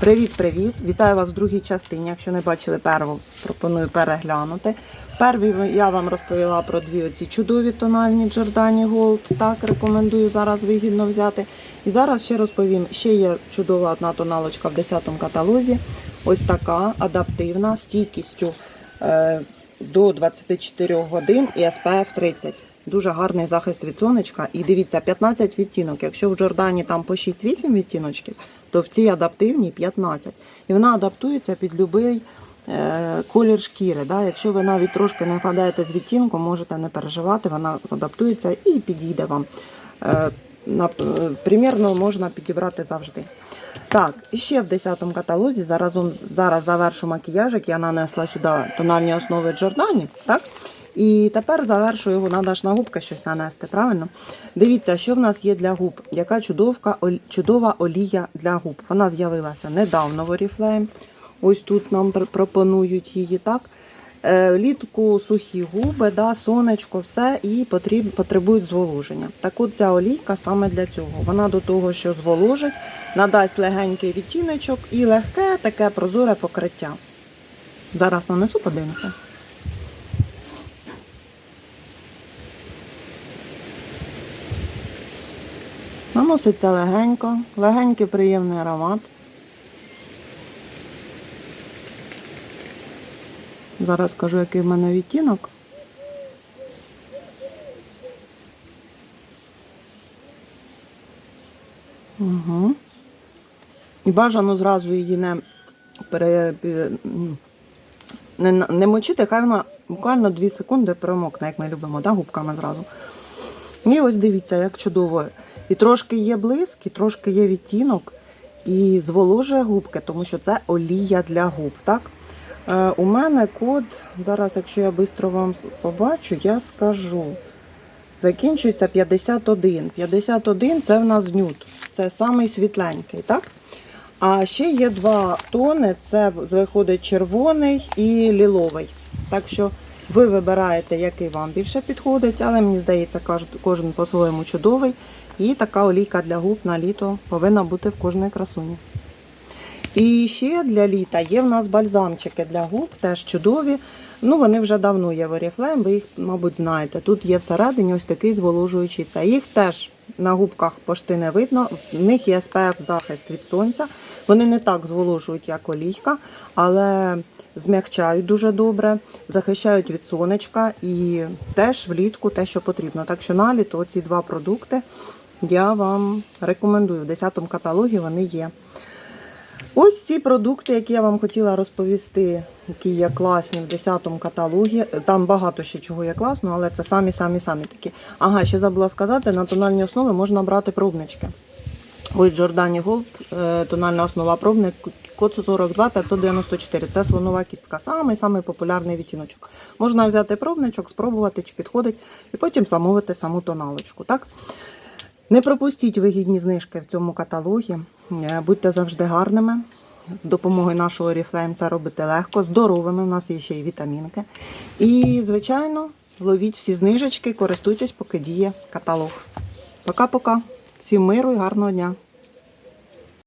Привіт-привіт! Вітаю вас в другій частині. Якщо не бачили перву, пропоную переглянути. В первій я вам розповіла про дві оці чудові тональні Giordani Gold. Так, рекомендую зараз вигідно взяти. І зараз ще розповім, ще є чудова одна тоналочка в 10 каталозі. Ось така адаптивна, з стійкістю е, до 24 годин і SPF 30. Дуже гарний захист від сонечка. І дивіться, 15 відтінок. Якщо в Джордані там по 6-8 відтіночків, то в цій адаптивній 15. І вона адаптується під будь-який е, колір шкіри. Да? Якщо ви навіть трошки не вкладаєте з відтінку, можете не переживати, вона адаптується і підійде вам. Е, е, примірно можна підібрати завжди. Так, ще в 10 каталозі зараз, зараз завершу макіяжик, я нанесла сюди тональні основи Джордані. Так? І тепер завершу його, треба на губки щось нанести, правильно? Дивіться, що в нас є для губ. Яка чудовка, чудова олія для губ. Вона з'явилася недавно в Oriflame. Ось тут нам пропонують її, так? Е, Влітку сухі губи, да, сонечко, все і потріб, потребують зволоження. Так от ця олійка саме для цього. Вона до того, що зволожить, надасть легенький відтіночок і легке таке прозоре покриття. Зараз нанесу, подивимося. Наноситься легенько, легенький приємний аромат. Зараз скажу, який в мене відтінок. Угу. І бажано зразу її не, пере, не, не мочити, хай вона буквально 2 секунди промокне, як ми любимо, да, губками зразу. І ось дивіться, як чудово. І трошки є блиск, і трошки є відтінок, і зволожує губки, тому що це олія для губ. Так? Е, у мене код, зараз, якщо я швидко вам побачу, я скажу. Закінчується 51. 51 це в нас нюд. Це самий світленький, так? А ще є два тони: це виходить червоний і ліловий. Так що ви вибираєте, який вам більше підходить, але мені здається, кожен по-своєму чудовий. І така олійка для губ на літо повинна бути в кожної красуні. І ще для літа є в нас бальзамчики для губ, теж чудові. Ну, вони вже давно є в Oriflame, ви їх, мабуть, знаєте. Тут є всередині ось такий зволожуючий це. Їх теж на губках пошти не видно. В них є SPF захист від сонця. Вони не так зволожують, як олійка, але змягчають дуже добре, захищають від сонечка і теж влітку те, що потрібно. Так що на літо ці два продукти я вам рекомендую. В 10 каталогі вони є. Ось ці продукти, які я вам хотіла розповісти, які є класні в 10 каталогі. Там багато ще чого є класно, але це самі-самі-самі такі. Ага, ще забула сказати, на тональні основи можна брати пробнички. Ось Giordani Gold, е, тональна основа пробник, код 42 594. Це слонова кістка. Самий самий популярний відтіночок. Можна взяти пробничок, спробувати, чи підходить, і потім замовити саму тоналочку. Так? Не пропустіть вигідні знижки в цьому каталогі. Е, Будьте завжди гарними. З допомогою нашого Oriflame це робити легко, здоровими. У нас є ще й вітамінки. І, звичайно, ловіть всі знижечки, користуйтесь, поки діє каталог. Пока-пока. Всім миру і гарного дня!